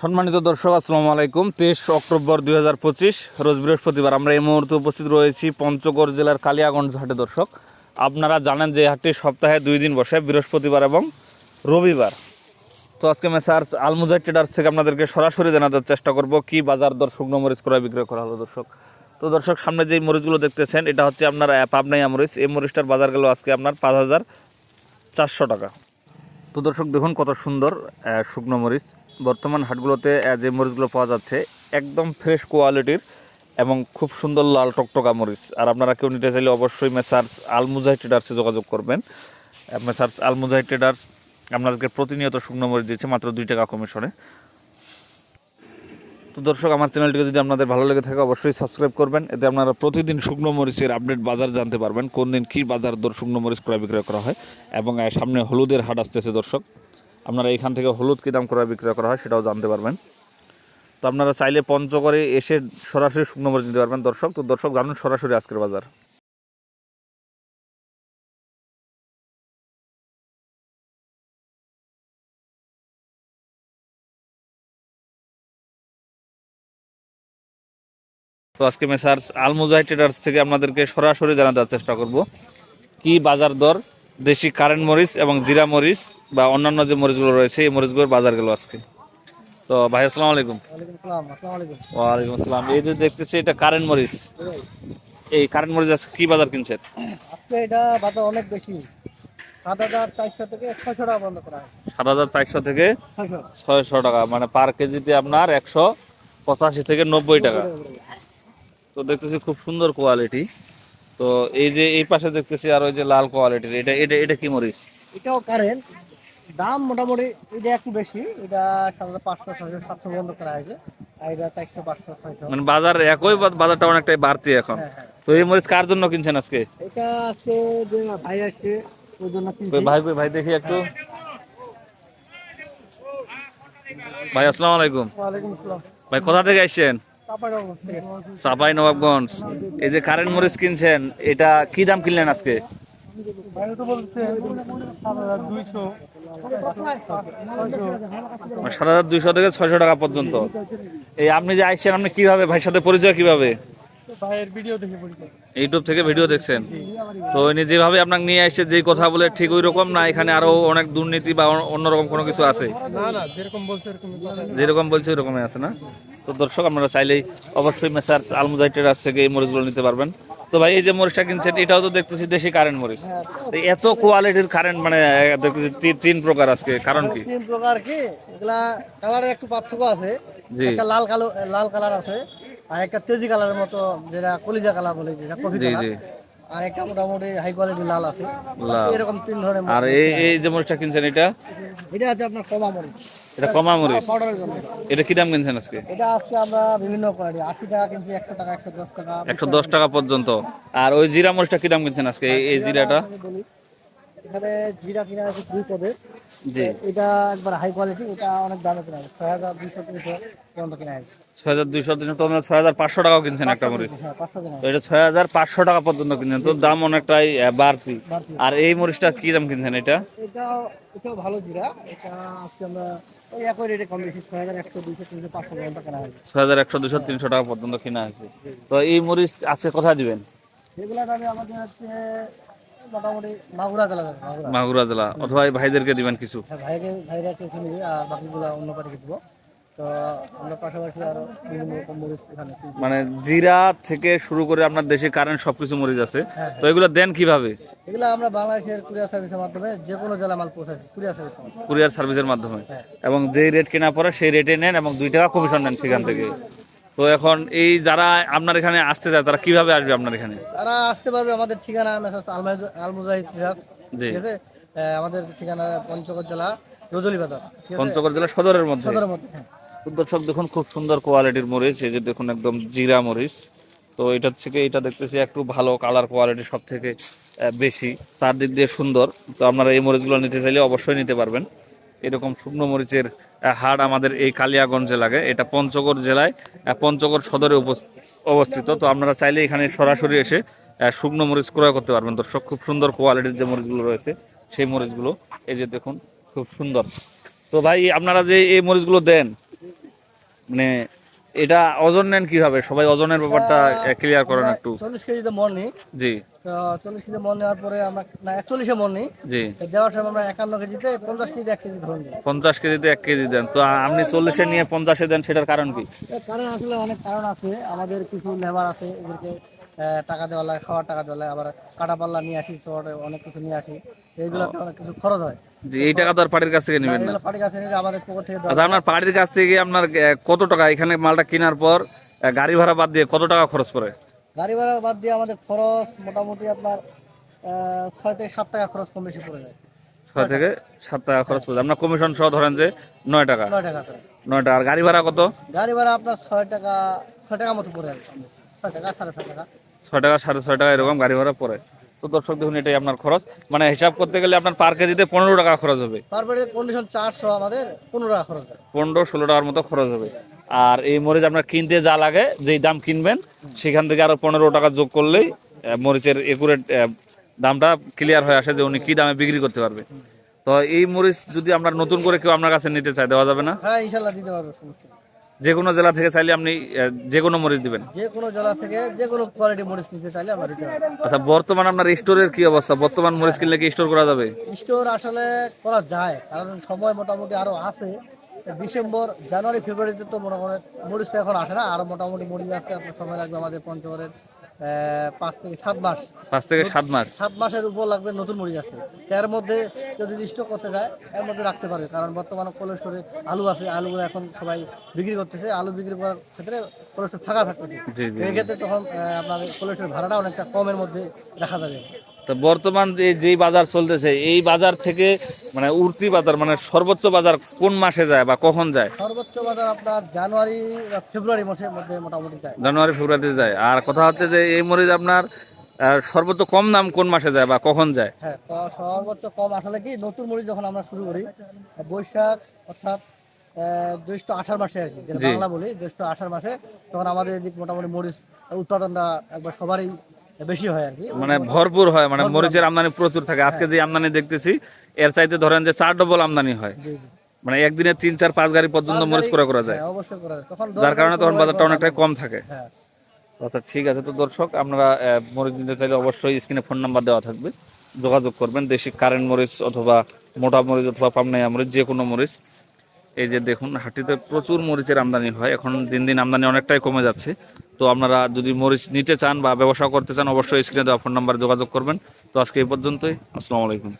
সম্মানিত দর্শক আসসালামু আলাইকুম। তেইশ অক্টোবর দুই হাজার পঁচিশ রোজ বৃহস্পতিবার আমরা এই মুহূর্তে উপস্থিত রয়েছি পঞ্চগড় জেলার কালিয়াগঞ্জ হাটে দর্শক। আপনারা জানেন যে হাটটি সপ্তাহে দুই দিন বসে বৃহস্পতিবার এবং রবিবার। তো আজকে মেসার্স আলমুজাই ট্রেডার্স থেকে আপনাদেরকে সরাসরি জানাতে চেষ্টা করব কি বাজার দর শুকনো মরিচ ক্রয় বিক্রয় করা হলো দর্শক। তো দর্শক সামনে যে মরিচগুলো দেখতেছেন এটা হচ্ছে আপনার আহ, পাবনাইয়া মরিচ। এই মরিচটার বাজার গেল আজকে আপনার পাঁচ হাজার চারশো টাকা। তো দর্শক দেখুন কত সুন্দর শুকনো মরিচ। বর্তমান হাটগুলোতে যে মরিচগুলো পাওয়া যাচ্ছে, একদম ফ্রেশ কোয়ালিটির এবং খুব সুন্দর লাল টকটকা মরিচ। আর আপনারা কেউ নিতে চাইলে অবশ্যই মেসার্স আলমুজাই ট্রেডার্সে যোগাযোগ করবেন। মেসার্স আলমুজাই ট্রেডার্স আপনাদেরকে প্রতিনিয়ত শুকনো মরিচ দিচ্ছে, মাত্র দুই টাকা কমিশনে তো দর্শক, আমার চ্যানেলটিকে যদি আপনাদের ভালো লেগে থাকে, অবশ্যই সাবস্ক্রাইব করবেন। এতে আপনারা প্রতিদিন শুকনো মরিচের আপডেট বাজার জানতে পারবেন, কোন দিন কী বাজার দর শুকনো মরিচ ক্রয় বিক্রয় করা হয়। এবং সামনে হলুদের হাট আসতেছে দর্শক। আপনারা এখান থেকে হলুদ কী দাম করে বিক্রয় করা হয়, সেটাও জানতে পারবেন। তো আপনারা চাইলে পঞ্চগড়ে এসে সরাসরি শুকনো মরিচ নিতে পারবেন, দর্শক। তো দর্শক, জানুন সরাসরি আজকের বাজার। তো আজকে মেসার্স আলমুজাই ট্রেডার্স থেকে আপনাদেরকে সরাসরি জানাতে চেষ্টা করব, কি বাজার দর দেশি কারেন্ট মরিচ এবং জিরা মরিচ বা অন্যান্য যে মরিচগুলো রয়েছে এই মরিচগুলোর বাজার গেল আজকে। তো ভাই আসসালামু আলাইকুম। ওয়ালাইকুম আসসালাম এই যে দেখতেছি এটা কারেন্ট মরিচ। এই কারেন্ট মরিচ আজকে কি বাজার কিনছেন? আজকে এটা বাজার অনেক বেশি। সাত হাজার চারশো থেকে ছয়শো টাকা বন্ধ করা সাত হাজার চারশো থেকে ছয়শো। ছয়শো টাকা মানে পার কেজিতে আপনার একশো পঁচাশি থেকে নব্বই টাকা। তো দেখতেছি খুব সুন্দর কোয়ালিটি। তো এই যে এই পাশে দেখতেছি আর ওই যে লাল কোয়ালিটির এটা এটা এটা কি মরিচ? এটাও কারেন্ট দাম মোটামুটি এটা একটু বেশি এটা হাজার পাঁচশো ছয়শো সাতশো বন্ধ করা হয়েছে আর এটা চারশো পাঁচশো ছয়শো। মানে বাজার একই বাজারটা অনেকটাই বাড়তি এখন? হ্যাঁ হ্যাঁ। তো এই মরিচ কার জন্য কিনছেন আজকে? এটা আছে যে ভাই আসছে ওই জন্য কিনছি। ভাই ভাই দেখি একটু। ভাই আসসালামু আলাইকুম। ওয়ালাইকুম আসসালাম। ভাই কোথা থেকে আসছেন? সাপাই নবাবগঞ্জ। এই যে কারেন্ট মরিচ কিনছেন এটা কি দাম কিনলেন আজকে? ভাই সাত হাজার দুইশো ছয়শো মানে সাত হাজার দুইশো থেকে ছয়শো টাকা পর্যন্ত। এই আপনি যে আসছেন আপনি কীভাবে ভাইয়ের সাথে পরিচয় কীভাবে? ইউটিউব থেকে ভিডিও দেখছেন। তো উনি যেভাবে আপনাকে নিয়ে আসছে যেই কথা বলে ঠিক ওই রকম না এখানে আরও অনেক দুর্নীতি বা অন্য- অন্যরকম কোনো কিছু আছে? যেরকম বলছে ওরকমই আছে না? তো দর্শক আপনারা চাইলেই অবশ্যই মেসার্স আলমুজাই আজ থেকে এই মরিচগুলো নিতে পারবেন। তো ভাই এই যে মরিচটা কিনছেন এটাও তো দেখতেছি দেশি কারেন্ট মরিচ। এত কোয়ালিটির কারেন্ট মানে দেখতেছি তিন প্রকার আজকে কারণ কি? তিন প্রকার কি? এগুলা কালারের একটু পার্থক্য আছে। জি। একটা লাল কালো লাল কালার আছে আর একটা তেজি কালারের মতো যেটা কলিজা কালার বলে যেটা কফি জি কালার জি। আর একটা মোটামুটি হাই কোয়ালিটি লাল আছে। এরকম তিন ধরনের আর এই এই যে মরিচটা কিনছেন এটা? এটা আছে আপনার কমা মরিচ। এটা কমা মরিচ। এটা কি দাম কিনছেন আজকে? এটা আজকে আমরা বিভিন্ন কোয়ালিটি আশি টাকা কিনছি একশো টাকা একশো দশ টাকা। একশো দশ টাকা পর্যন্ত। আর ওই জিরা মরিচটা কি দাম কিনছেন আজকে? এই- জিরাটা? এখানে জিরা কিনা আছে দুই পদের। জি। এটা একবার হাই কোয়ালিটি এটা অনেক দামে কিনা ছয় হাজার দুইশো তিনশো পর্যন্ত কিনা আছে। ছয় হাজার দুইশো তিনশো তো ছয় হাজার পাঁচশো টাকাও কিনছেন একটা মরিচ। হ্যাঁ তো এটা ছয় হাজার পাঁচশো টাকা পর্যন্ত কিনছেন। তো দাম অনেকটাই বাড়তি। আর এই মরিচটা কি দাম কিনছেন এটা? এটাও এটাও ভালো জিরা। এটা আজকে আমরা ওই একই রেটে কম বেশি ছয় হাজার একশো দুইশো তিনশো পাঁচশো পর্যন্ত কেনা হয়েছে ছয় হাজার একশো দুশো তিনশো টাকা পর্যন্ত কিনা হয়েছে তো এই মরিচ আজকে কোথায় দিবেন? সেগুলো দামে আমাদের হচ্ছে মোটামুটি মাগুরা জেলা যাবে মাগুরা। মাগুরা জেলা অথবা এই ভাইদেরকে দিবেন কিছু। হ্যাঁ ভাইরা কিছু নিবে আর বাকিগুলো অন্য পার্টিকে দিব। তো আমরা পাশাপাশি আরও বিভিন্ন রকম মরিচ এখানে মানে জিরা থেকে শুরু করে আপনার দেশে কারেন্ট সবকিছু মরিচ আছে। হ্যাঁ তো এগুলো দেন কীভাবে? এগুলো আমরা বাংলাদেশের কুরিয়ার সার্ভিসের মাধ্যমে যে কোনো জেলা মাল পৌঁছাই কুরিয়ার সার্ভিসের মাধ্যমে। কুরিয়ার সার্ভিসের মাধ্যমে। হ্যাঁ। এবং যেই রেট কেনা পড়ে সেই রেটে নেন এবং দুই টাকা কমিশন নেন সেখান থেকে। তো এখন এই যারা আপনার এখানে আসতে চায় তারা কীভাবে আসবে আপনার এখানে? তারা আসতে পারবে আমাদের ঠিকানা আলমুজাহিদ ঠিক আছে? আমাদের ঠিকানা পঞ্চগড় জেলা রজলি বাজার পঞ্চগড় জেলা সদরের মধ্যে? সদরের মধ্যে হ্যাঁ। দর্শক দেখুন খুব সুন্দর কোয়ালিটির মরিচ এই যে দেখুন একদম জিরা মরিচ। তো এটার থেকে এটা দেখতেছি একটু ভালো কালার কোয়ালিটি সব থেকে বেশি। চারদিক দিয়ে সুন্দর। তো আপনারা এই মরিচগুলো নিতে চাইলে অবশ্যই নিতে পারবেন। এরকম শুকনো মরিচের হাড় আমাদের এই কালিয়াগঞ্জে লাগে এটা পঞ্চগড় জেলায় পঞ্চগড় সদরে অবস্থিত। তো আপনারা চাইলে এখানে সরাসরি এসে শুকনো মরিচ ক্রয় করতে পারবেন। দর্শক, খুব সুন্দর কোয়ালিটির যে মরিচগুলো রয়েছে, সেই মরিচগুলো, এই যে দেখুন, খুব সুন্দর। তো ভাই, আপনারা যে এই মরিচগুলো দেন মানে এটা ওজন নেন কীভাবে? সবাই ওজনের ব্যাপারটা ক্লিয়ার করেন একটু। চল্লিশ কেজিতে মন নিই। জি। তো চল্লিশ কেজি মন নেওয়ার পরে আমরা না একচল্লিশে মন নিই। জি। দেওয়ার সময় আমরা একান্ন কেজিতে পঞ্চাশ কেজি এক কেজি ধরুন। পঞ্চাশ কেজিতে এক কেজি দেন। তো আপনি চল্লিশে নিয়ে পঞ্চাশে দেন সেটার কারণ কি? কারণ আসলে অনেক কারণ আছে। আমাদের কিছু লেবার আছে এদেরকে টাকা দেওয়া লাগে খাওয়ার টাকা দেওয়া লাগে। আবার কাটা পাল্লা নিয়ে আসি শহরে অনেক কিছু নিয়ে আসি। এইগুলোতে অনেক কিছু খরচ হয়। এই টাকা তো আর পার্টির কাছ থেকে নেবেন না। আচ্ছা আপনার পার্টির কাছ থেকে আপনার কত টাকা? এখানে মালটা কেনার পর গাড়ি ভাড়া বাদ দিয়ে কত টাকা খরচ পড়ে? গাড়ি ভাড়া বাদ দিয়ে আমাদের খরচ মোটামুটি আপনার ছয় থেকে সাত টাকা খরচ কম বেশি পড়ে যায়। ছয় থেকে সাত টাকা খরচ পড়ে আপনার কমিশন সহ ধরেন যে নয় টাকা। নয় টাকা নয় টাকা। আর গাড়ি ভাড়া কত? গাড়ি ভাড়া আপনার ছয় টাকা ছয় টাকা মতো পড়ে যায়। ছয় টাকা সাড়ে ছয় টাকা। ছয় টাকা সাড়ে ছয় টাকা এরকম গাড়ি ভাড়া পড়ে। তো দর্শক দেখুন এটাই আপনার খরচ। মানে হিসাব করতে গেলে আপনার পার কেজিতে পনেরো টাকা খরচ হবে। কন্ডিশন চারশো আমাদের পনেরো টাকা খরচ পনেরো ষোলো টাকার মতো খরচ হবে। আর এই মরিচ আপনার কিনতে যা লাগে যেই দাম কিনবেন সেখান থেকে আরও পনেরো টাকা যোগ করলেই মরিচের একুরেট দামটা ক্লিয়ার হয়ে আসে যে উনি কি দামে বিক্রি করতে পারবে। তো এই মরিচ যদি আমরা নতুন করে কেউ আপনার কাছে নিতে চাই দেওয়া যাবে না? হ্যাঁ ইনশাল্লাহ দিতে পারব। যে কোনো জেলা থেকে চাইলে আপনি যে কোনো মরিচ দিবেন। যে কোনো জেলা থেকে যে কোনো কোয়ালিটি মরিচ নিতে চাইলে আমরা দিতে আচ্ছা বর্তমান আপনার স্টোরের কি অবস্থা? বর্তমান মরিচ কিনলে কি স্টোর করা যাবে? স্টোর আসলে করা যায় কারণ সময় মোটামুটি আরও আছে। ডিসেম্বর জানুয়ারি ফেব্রুয়ারিতে তো মনে করেন মরিচটা এখন আসে না। আরও মোটামুটি মরিচ আসতে আপনার সময় লাগবে আমাদের পঞ্চগড়ের পাঁচ থেকে সাত মাস। পাঁচ থেকে সাত মাস। সাত মাসের উপর লাগবে নতুন মরিচ আসতে তো এর মধ্যে যদি স্টক করতে যায় এর মধ্যে রাখতে পারে। কারণ বর্তমানে কোলেস্টোরে আলু আছে আলু এখন সবাই বিক্রি করতেছে। আলু বিক্রি করার ক্ষেত্রে কোলেস্টোর ফাঁকা থাকতেছে। জি জি এই ক্ষেত্রে তখন আপনার কোলেস্টোর ভাড়াটা অনেকটা কমের মধ্যে রাখা যাবে। তো বর্তমান যে যেই বাজার চলতেছে এই বাজার থেকে মানে উর্তি বাজার মানে সর্বোচ্চ বাজার কোন মাসে যায় বা কখন যায়? সর্বোচ্চ বাজার আপনার জানুয়ারি ফেব্রুয়ারি মাসের মধ্যে মোটামুটি যায়। জানুয়ারি ফেব্রুয়ারিতে যায়। আর কথা হচ্ছে যে এই মরিচ আপনার সর্বোচ্চ কম দাম কোন মাসে যায় বা কখন যায়? হ্যাঁ সর্বোচ্চ কম আসলে কি নতুন মরিচ যখন আমরা শুরু করি বৈশাখ অর্থাৎ জ্যৈষ্ঠ আষাঢ় মাসে আর কি বাংলা বলি জ্যৈষ্ঠ আষাঢ় মাসে তখন আমাদের এদিক মোটামুটি মরিচ উৎপাদনটা একবার সবারই বেশি হয় আর কি। মানে ভরপুর হয় মানে মরিচের আমদানি প্রচুর থাকে। আজকে যে আমদানি দেখতেছি এর চাইতে ধরেন যে চার ডবল আমদানি হয়। মানে একদিনে তিন চার পাঁচ গাড়ি পর্যন্ত মরিচ করে করা যায়। হ্যাঁ, যার কারণে তখন বাজারটা অনেকটাই কম থাকে। হ্যাঁ। আচ্ছা ঠিক আছে। তো দর্শক আপনারা মরিচ নিতে চাইলে অবশ্যই স্ক্রিনে ফোন নাম্বার দেওয়া থাকবে। যোগাযোগ করবেন। দেশি কারেন্ট মরিচ অথবা মোটা মরিচ অথবা পাবনাইয়া মরিচ যে কোনো মরিচ। এই যে দেখুন, হাটিতে প্রচুর মরিচের আমদানি হয়। এখন দিন দিন আমদানি অনেকটাই কমে যাচ্ছে। তো আপনারা যদি মরিচ নিতে চান বা ব্যবসা করতে চান, অবশ্যই স্ক্রিনে দেওয়া ফোন নাম্বারে যোগাযোগ করবেন। তো আজকে এই পর্যন্তই। আসসালামু আলাইকুম।